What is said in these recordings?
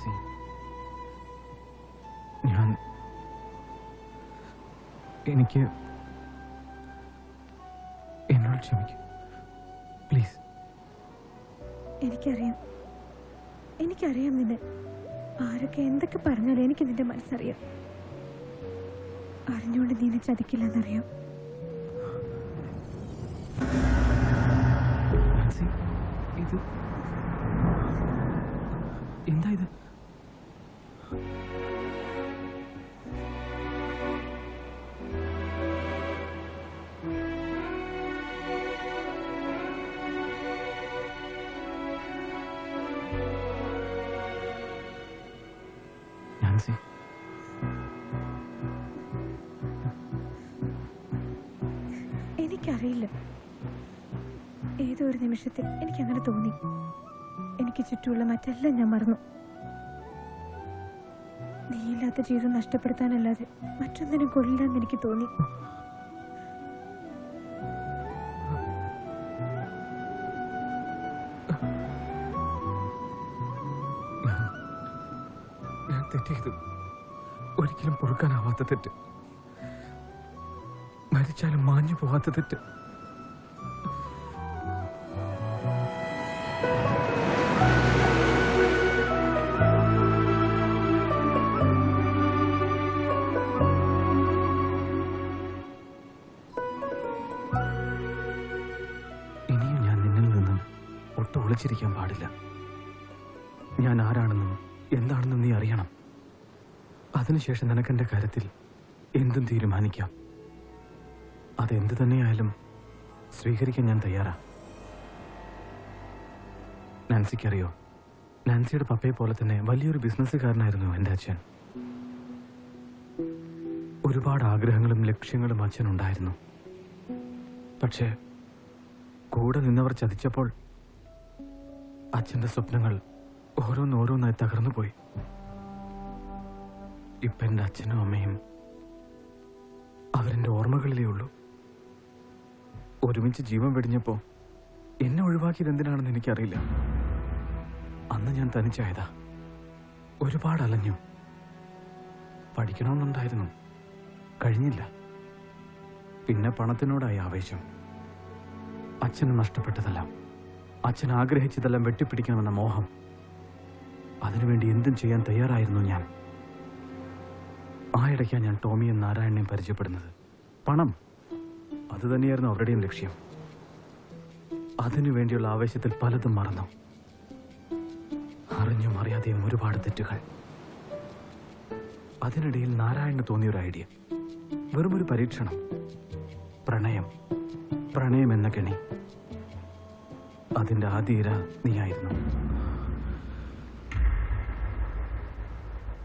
C ഞാൻ എനിക്ക് എന്നോട് ക്ഷമിക്കും. പ്ലീസ് എനിക്കറിയാം. എനിക്കറിയാം നിന്നെ. ആരൊക്കെ എന്തൊക്കെ പറഞ്ഞാലും എനിക്ക് നിന്റെ മനസ്സറിയാം. അറിഞ്ഞുകൊണ്ട് നീ എന്നെ ചതിക്കില്ലെന്നറിയാം. ഇത് എന്താ ഇത്? നാൻസി എനിക്കറിയില്ല. ഏതോ ഒരു നിമിഷത്തിൽ എനിക്ക് അങ്ങനെ തോന്നി. എനിക്ക് ചുറ്റുമുള്ള മറ്റെല്ലാം ഞാൻ മറന്നു. നീയില്ലാത്ത ജീവിതം നഷ്ടപ്പെടുത്താനല്ലാതെ മറ്റൊന്നിനും കൊള്ളില്ലെന്ന് എനിക്ക് തോന്നി. തെറ്റ് ചെയ്തു ഒരിക്കലും പൊറുക്കാനാവാത്ത തെറ്റ്. മരിച്ചാലും മാഞ്ഞു പോവാത്ത തെറ്റ്. ഇനിയും ഞാൻ നിന്നിൽ നിന്നും ഒട്ടും ഒളിച്ചിരിക്കാൻ പാടില്ല. ഞാൻ ആരാണെന്നും എന്താണെന്നും നീ അറിയണം. അതിനുശേഷം നിനക്കെന്റെ കാര്യത്തിൽ എന്തും തീരുമാനിക്കാം. അതെന്ത് തന്നെയായാലും സ്വീകരിക്കാൻ ഞാൻ തയ്യാറാ. നാൻസിക്കറിയോ? നാൻസിയുടെ പപ്പയെ പോലെ തന്നെ വലിയൊരു ബിസിനസ്സുകാരനായിരുന്നു എന്റെ അച്ഛൻ. ഒരുപാട് ആഗ്രഹങ്ങളും ലക്ഷ്യങ്ങളും അച്ഛനുണ്ടായിരുന്നു പക്ഷേ കൂടെ നിന്നവർ ചതിച്ചപ്പോൾ അച്ഛന്റെ സ്വപ്നങ്ങൾ ഓരോന്നോരോന്നായി തകർന്നു പോയി ഇപ്പൊ എന്റെ അച്ഛനും അമ്മയും അവരെന്റെ ഓർമ്മകളിലേ ഉള്ളൂ. ഒരുമിച്ച് ജീവൻ വെടിഞ്ഞപ്പോ എന്നെ ഒഴിവാക്കിയത് എന്തിനാണെന്ന് എനിക്കറിയില്ല. അന്ന് ഞാൻ തനിച്ചായതാ. ഒരുപാട് അലഞ്ഞു പഠിക്കണമെന്നുണ്ടായിരുന്നു. കഴിഞ്ഞില്ല. പിന്നെ പണത്തിനോടായി ആവേശം. അച്ഛന് നഷ്ടപ്പെട്ടതെല്ലാം. അച്ഛൻ ആഗ്രഹിച്ചതെല്ലാം വെട്ടിപ്പിടിക്കണമെന്ന മോഹം. അതിനുവേണ്ടി എന്തും ചെയ്യാൻ തയ്യാറായിരുന്നു ഞാൻ. ആ ഇടയ്ക്കാണ് ഞാൻ ടോമിയും നാരായണനെയും പരിചയപ്പെടുന്നത്. പണം. അത് തന്നെയായിരുന്നു അവരുടെയും ലക്ഷ്യം. അതിനു വേണ്ടിയുള്ള ആവേശത്തിൽ പലതും മറന്നു. അറിഞ്ഞും അറിയാതെയും ഒരുപാട് തെറ്റുകൾ. അതിനിടയിൽ നാരായണന് തോന്നിയൊരു ഐഡിയ. വെറുമൊരു പരീക്ഷണം. പ്രണയം. പ്രണയം എന്ന കെണി. അതിന്റെ ആദ്യ ഇര നീയായിരുന്നു.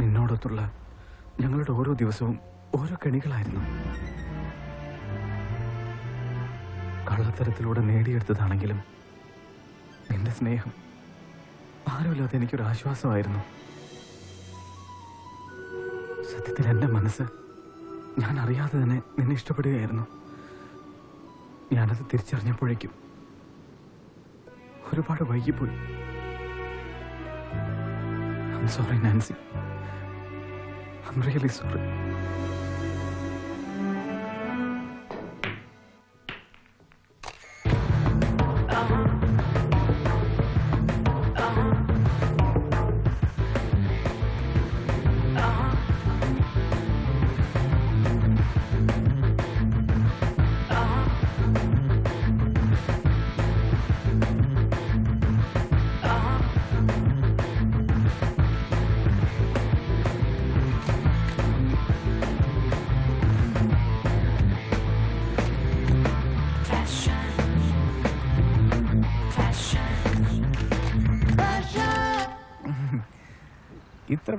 നിന്നോടൊത്തുള്ള ഞങ്ങളുടെ ഓരോ ദിവസവും ഓരോ കെണികളായിരുന്നു. കള്ളത്തരത്തിലൂടെ നേടിയെടുത്തതാണെങ്കിലും നിന്റെ സ്നേഹം ആരുമില്ലാതെ എനിക്കൊരു ആശ്വാസമായിരുന്നു. സത്യത്തിൽ എന്റെ മനസ്സ് ഞാൻ അറിയാതെ തന്നെ നിന്നെ ഇഷ്ടപ്പെടുകയായിരുന്നു. ഞാനത് തിരിച്ചറിഞ്ഞപ്പോഴേക്കും ഒരുപാട് വൈകിപ്പോയി. Sorry Nancy I'm really sorry.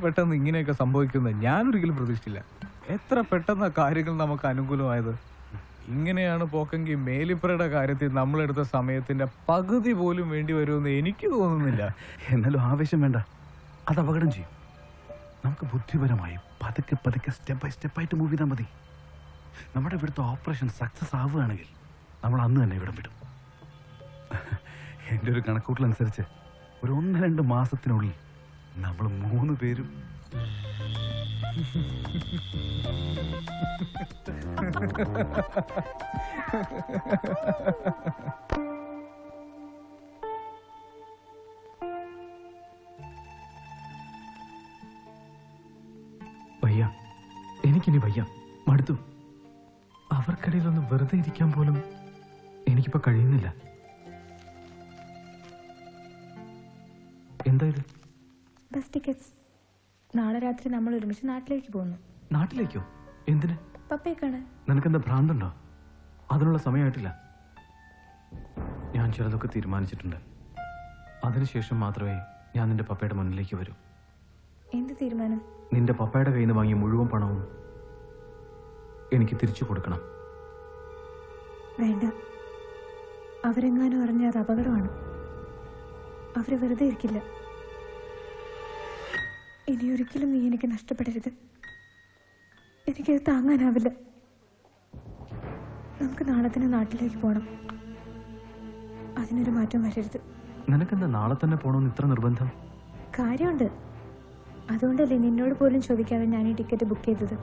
പെട്ടെന്ന് ഇങ്ങനെയൊക്കെ സംഭവിക്കുന്നത് ഞാനൊരിക്കലും പ്രതീക്ഷിച്ചില്ല. എത്ര പെട്ടെന്ന് കാര്യങ്ങൾ നമുക്ക് അനുകൂലമായത്. ഇങ്ങനെയാണ് പോക്കെങ്കിൽ മേലിപ്പറയുടെ കാര്യത്തിൽ നമ്മളെടുത്ത സമയത്തിന്റെ പകുതി പോലും വേണ്ടി വരുമെന്ന് എനിക്ക് തോന്നുന്നില്ല. എന്നാലും ആവേശം വേണ്ട. അത് അപകടം ചെയ്യും. നമുക്ക് ബുദ്ധിപരമായി പതുക്കെ പതുക്കെ സ്റ്റെപ്പ് ബൈ സ്റ്റെപ്പ് ആയിട്ട് മൂവ് ചെയ്താൽ മതി. നമ്മുടെ ഇവിടുത്തെ ഓപ്പറേഷൻ സക്സസ് ആവുകയാണെങ്കിൽ നമ്മൾ അന്ന് തന്നെ ഇവിടെ വിടും. എന്റെ ഒരു കണക്കൂട്ടലനുസരിച്ച് ഒരു ഒന്ന് രണ്ട് മാസത്തിനുള്ളിൽ നമ്മൾ മൂന്ന് പേരും. വയ്യ. എനിക്കിനി വയ്യ. മടുത്തു. അവർക്കിടയിലൊന്ന് വെറുതെ ഇരിക്കാൻ പോലും എനിക്കിപ്പോ കഴിയുന്നില്ല. എന്തായത് ബസ് ടിക്കറ്റ്സ് നാളെ രാത്രി നമ്മൾ ഒരുമിച്ച് നാട്ടിലേക്ക് പോകുന്നു. നാട്ടിലേക്കോ? എന്തിന്? പപ്പയെ കാണാൻ നിനക്കെന്താ ഭ്രാന്തുണ്ടോ? അതിനുള്ള സമയമായിട്ടില്ല. ഞാൻ ചിലതൊക്കെ തീരുമാനിച്ചിട്ടുണ്ട്. അതിനുശേഷം മാത്രമേ ഞാൻ നിന്റെ പപ്പയുടെ മുന്നിലേക്ക് വരൂ. എന്ത് തീരുമാനം? നിന്റെ പപ്പയുടെ കയ്യിൽ നിന്ന് വാങ്ങിയ മുഴുവൻ പണവും എനിക്ക് തിരിച്ചു കൊടുക്കണം. വേണ്ട. അവരെങ്ങാനും അറിഞ്ഞ അത് അപകടമാണ്. അവർ വെറുതെ ഇരിക്കില്ല. ഇനി ഒരിക്കലും നീ എനിക്ക് നഷ്ടപ്പെടരുത്. എനിക്കത് താങ്ങാനാവില്ല. നമുക്ക് നാളെ തന്നെ നാട്ടിലേക്ക് പോകണം അതിനൊരു മാറ്റം വരരുത്. നിനക്കെന്താ നാളെ തന്നെ പോകണമെന്ന് ഇത്ര നിർബന്ധം? കാര്യമുണ്ട്. അതുകൊണ്ടല്ലേ നിന്നോട് പോലും ചോദിക്കാതെ ഞാൻ ഈ ടിക്കറ്റ് ബുക്ക് ചെയ്തത്.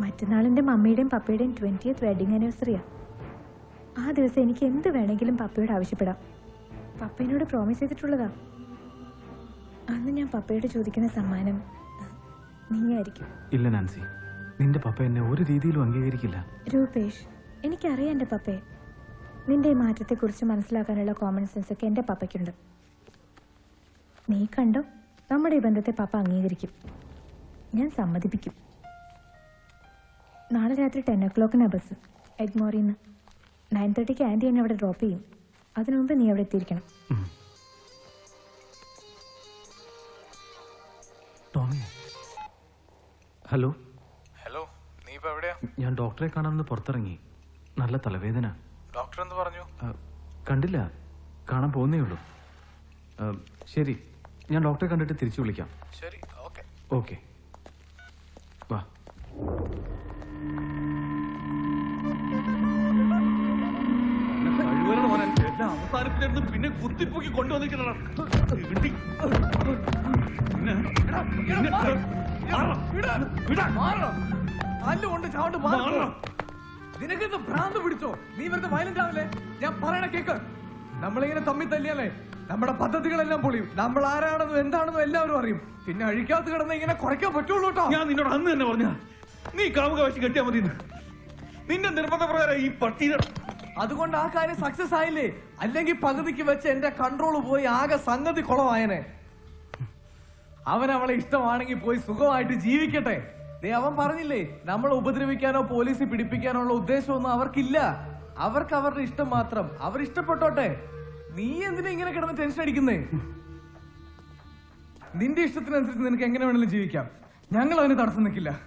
മറ്റന്നാളെന്റെ മമ്മിയുടെയും പപ്പയുടെയും ട്വന്റിയത്ത് വെഡിങ് ആനിവേഴ്സറിയാണ് ആ. ദിവസം എനിക്ക് എന്ത് വേണമെങ്കിലും പപ്പയോട് ആവശ്യപ്പെടാം. പപ്പയോട് പ്രോമിസ് ചെയ്തിട്ടുള്ളതാ. അന്ന് ഞാൻ പപ്പയോട് ചോദിക്കുന്ന സമ്മാനം നീയായിരിക്കും. ഇല്ല നാൻസി. നിന്റെ പപ്പ എന്നെ ഒരു രീതിയിലും അംഗീകരിക്കില്ല. രൂപേഷ് എനിക്കറിയാം എന്റെ പപ്പയെ. നിന്റെ ഈ മാറ്റത്തെക്കുറിച്ച് മനസ്സിലാക്കാനുള്ള കോമൺ സെൻസ് ഒക്കെ എന്റെ പപ്പയ്ക്കുണ്ട്. നീ കണ്ടോ? നമ്മുടെ ഈ ബന്ധത്തെ പപ്പ അംഗീകരിക്കും. ഞാൻ സമ്മതിപ്പിക്കും. നാളെ രാത്രി ടെൻ ഒ ക്ലോക്കിനാ ബസ്. എഗ്മോറിന്ന്. നയൻ തേർട്ടിക്ക് ആന്റി എന്നെ അവിടെ ഡ്രോപ്പ് ചെയ്യും. അതിനു മുമ്പ് നീ അവിടെ എത്തിയിരിക്കണം. ടോമി ഹലോ. ഹലോ നീ ഇപ്പൊ എവിടെയാ? ഞാൻ ഡോക്ടറെ കാണാമെന്ന് പുറത്തിറങ്ങി. നല്ല തലവേദന. ഡോക്ടർ എന്ത് പറഞ്ഞു? കണ്ടില്ല. കാണാൻ പോകുന്നേ ഉള്ളൂ. ശരി. ഞാൻ ഡോക്ടറെ കണ്ടിട്ട് തിരിച്ചു വിളിക്കാം. ശരി ഓക്കെ. ഓക്കെ. വാ. അവസാനത്തിലിരുന്ന് പിന്നെ കുത്തിപ്പൊക്കി കൊണ്ടുവന്നിരിക്കുന്നതാണ് കൊണ്ട് ചാവണ്ട് നിനക്കെന്ത് ഭ്രാന്ത് പിടിച്ചോ? നീ വെറുതെ വയലന്റ് ആവില്ലേ? ഞാൻ പറയണ കേക്ക്. നമ്മളിങ്ങനെ തമ്മിൽ തല്ലിയാലേ നമ്മുടെ പദ്ധതികളെല്ലാം പൊളിയും. നമ്മൾ ആരാണെന്നും എന്താണെന്നും എല്ലാവരും അറിയും. പിന്നെ അഴിക്കാത്ത കിടന്ന് ഇങ്ങനെ കുറയ്ക്കാൻ പറ്റുള്ളൂ കേട്ടോ. ഞാൻ നിന്നോട് അന്ന് തന്നെ പറഞ്ഞ നീ കാമുക വെച്ച് കെട്ടിയാ മതി നിന്റെ നിർബന്ധപ്രകാരം ഈ പട്ടി അതുകൊണ്ട് ആ കാര്യം സക്സസ് ആയില്ലേ? അല്ലെങ്കിൽ പകുതിക്ക് വെച്ച് എന്റെ കൺട്രോൾ പോയി ആകെ സംഗതി കുളമായനെ. അവൻ അവളെ ഇഷ്ടമാണെങ്കിൽ പോയി സുഖമായിട്ട് ജീവിക്കട്ടെ. ദേ അവൻ പറഞ്ഞില്ലേ നമ്മളെ ഉപദ്രവിക്കാനോ പോലീസിൽ പിടിപ്പിക്കാനോ ഉള്ള ഉദ്ദേശമൊന്നും അവർക്കില്ല. അവർക്ക് അവരുടെ ഇഷ്ടം മാത്രം. അവർ ഇഷ്ടപ്പെട്ടോട്ടെ? നീ എന്തിനാ ഇങ്ങനെ കിടന്ന് ടെൻഷൻ അടിക്കുന്നേ? നിന്റെ ഇഷ്ടത്തിനനുസരിച്ച് നിനക്ക് എങ്ങനെ വേണമെങ്കിലും ജീവിക്കാം. ഞങ്ങൾ അതിന് തടസ്സം നിൽക്കില്ല.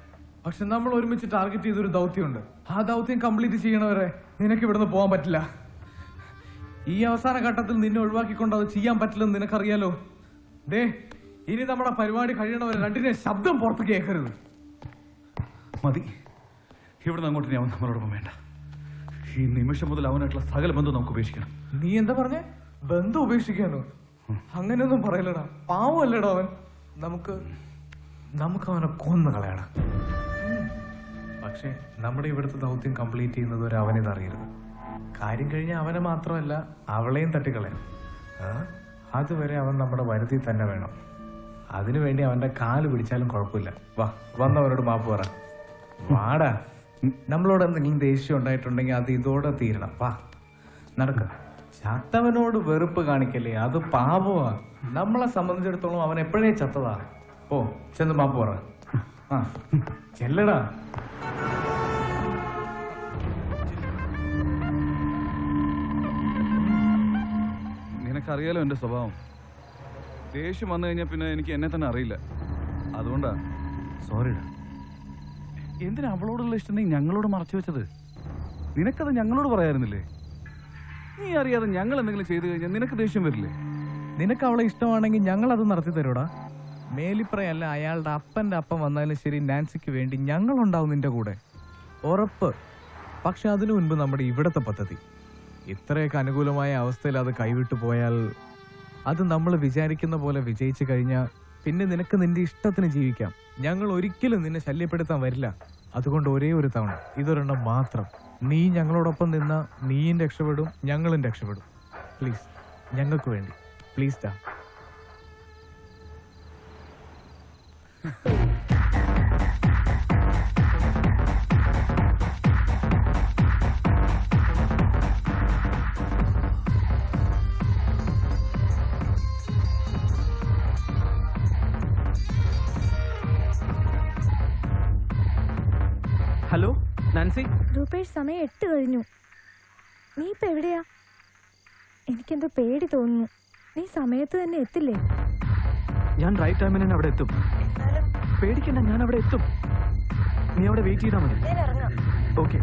പക്ഷെ നമ്മൾ ഒരുമിച്ച് ടാർഗറ്റ് ചെയ്തൊരു ദൗത്യമുണ്ട്. ആ ദൗത്യം കംപ്ലീറ്റ് ചെയ്യണവരെ നിനക്ക് ഇവിടുന്ന് പോകാൻ പറ്റില്ല. ഈ അവസാന ഘട്ടത്തിൽ നിന്നെ ഒഴിവാക്കിക്കൊണ്ട് അത് ചെയ്യാൻ പറ്റില്ലെന്ന് നിനക്കറിയാലോ? ദേ ഇനി നമ്മുടെ പരിപാടി കഴിയണവരെ രണ്ടിനെ ശബ്ദം പുറത്ത് കേൾക്കരുത്. മതി. ഇവിടുന്ന് അങ്ങോട്ട് ഞാൻ അവൻ നമ്മളോടൊപ്പം വേണ്ട. ഈ നിമിഷം മുതൽ അവനായിട്ടുള്ള സകല ബന്ധം നമുക്ക് ഉപേക്ഷിക്കണം. നീ എന്താ പറഞ്ഞേ? ബന്ധം ഉപേക്ഷിക്കാനോ? അങ്ങനെയൊന്നും പറയലടാ പാവമല്ലേടാ അവൻ. നമുക്ക് നമുക്ക് അവനെ കൊന്നു കളയണം. പക്ഷേ നമ്മുടെ ഇവിടുത്തെ ദൗത്യം കംപ്ലീറ്റ് ചെയ്യുന്നത് ഒരു അവനെ അറിയരുത് കാര്യം കഴിഞ്ഞ അവനെ മാത്രമല്ല അവളെയും തട്ടിക്കളയണം. അതുവരെ അവൻ നമ്മുടെ വരുതി തന്നെ വേണം. അതിനുവേണ്ടി അവന്റെ കാൽ പിടിച്ചാലും കുഴപ്പമില്ല. വാ വന്നവരോട് മാപ്പ് പറ. വാടാ. നമ്മളോട് എന്തെങ്കിലും ദേഷ്യം ഉണ്ടായിട്ടുണ്ടെങ്കിൽ അത് ഇതോടെ തീരണം. വാ നടക്ക. ചത്തവനോട് വെറുപ്പ് കാണിക്കല്ലേ? അത് പാപമാ. നമ്മളെ സംബന്ധിച്ചിടത്തോളം അവൻ എപ്പോഴേ ചത്തതാ? ഓ ചെന്ന് മാപ്പ് പറ. ചെല്ലടാ. നിനക്കറിയാലോ എന്റെ സ്വഭാവം. ദേഷ്യം വന്നു കഴിഞ്ഞാൽ പിന്നെ എനിക്ക് എന്നെ തന്നെ അറിയില്ല. അതുകൊണ്ടാ. സോറിടാ എന്തിനാ അവളോടുള്ള ഇഷ്ടം നീ ഞങ്ങളോട് മറച്ചു വെച്ചത്? നിനക്കത് ഞങ്ങളോട് പറയാറുന്നില്ലേ? നീ അറിയാതെ ഞങ്ങൾ എന്തെങ്കിലും ചെയ്തു കഴിഞ്ഞാൽ നിനക്ക് ദേഷ്യം വരില്ലേ? നിനക്ക് അവളെ ഇഷ്ടമാണെങ്കിൽ ഞങ്ങൾ അത് നടത്തി തരൂടാ മേലിപ്രയല്ല അയാളുടെ അപ്പന്റെ അപ്പം വന്നാലും ശരി നാൻസിക്ക് വേണ്ടി ഞങ്ങൾ ഉണ്ടാവും നിന്റെ കൂടെ. ഉറപ്പ്. പക്ഷെ അതിനു മുൻപ് നമ്മുടെ ഇവിടത്തെ പദ്ധതി. ഇത്രയൊക്കെ അനുകൂലമായ അവസ്ഥയിൽ അത് കൈവിട്ടു പോയാൽ അത് നമ്മൾ വിചാരിക്കുന്ന പോലെ വിജയിച്ചു കഴിഞ്ഞാൽ പിന്നെ നിനക്ക് നിന്റെ ഇഷ്ടത്തിന് ജീവിക്കാം. ഞങ്ങൾ ഒരിക്കലും നിന്നെ ശല്യപ്പെടുത്താൻ വരില്ല. അതുകൊണ്ട് ഒരേ ഒരു തവണ ഇതൊരെണ്ണം മാത്രം. നീ ഞങ്ങളോടൊപ്പം നിന്ന നീയും രക്ഷപ്പെടും ഞങ്ങളും രക്ഷപ്പെടും. പ്ലീസ് ഞങ്ങൾക്ക് വേണ്ടി. പ്ലീസ് ഡാ. Hello Nancy? രൂപേഷ് സമയം എട്ട് കഴിഞ്ഞു. നീ ഇപ്പൊ എവിടെയാ? എനിക്കെന്തോ പേടി തോന്നുന്നു. നീ സമയത്ത് തന്നെ എത്തില്ലേ? ഞാൻ റൈറ്റ് ടൈമിന് തന്നെ അവിടെ എത്തും. പേടിക്കണ്ട ഞാൻ അവിടെ എത്തും. നീ അവിടെ വെയിറ്റ് ചെയ്താൽ മതി. ഓക്കെ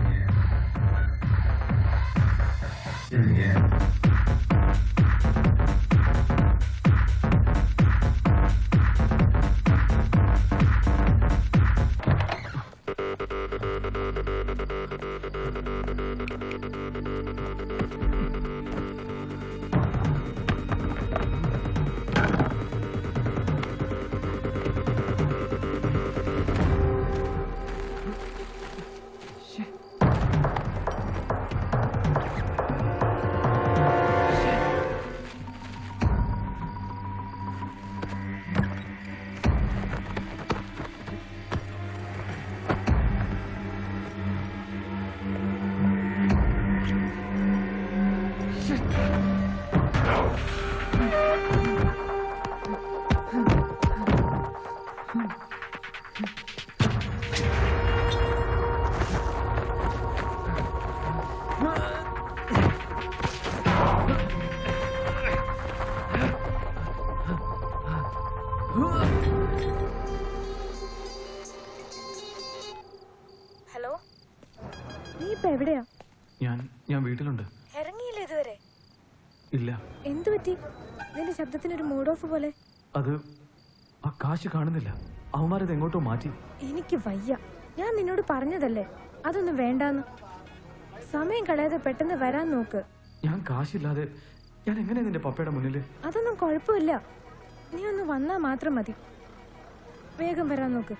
പറ്റി ശബ്ദത്തിന് ഒരു മൂഡ് ഓഫ് പോലെ. അത് ആ കാശ് കാണുന്നില്ല. അവന്മാരത് എങ്ങോട്ടോ മാറ്റി. എനിക്ക് വയ്യ. ഞാൻ നിന്നോട് പറഞ്ഞതല്ലേ? അതൊന്നും വേണ്ടാന്ന്. സമയം കളയാതെ പെട്ടെന്ന് വരാൻ നോക്ക്. ഞാൻ കാശില്ലാതെ ഞാൻ എങ്ങനെ നിന്റെ പപ്പയുടെ മുന്നിൽ അതൊന്നും കുഴപ്പമില്ല. നീ ഒന്ന് വന്നാ മാത്രം മതി. വേഗം വരാൻ നോക്ക്.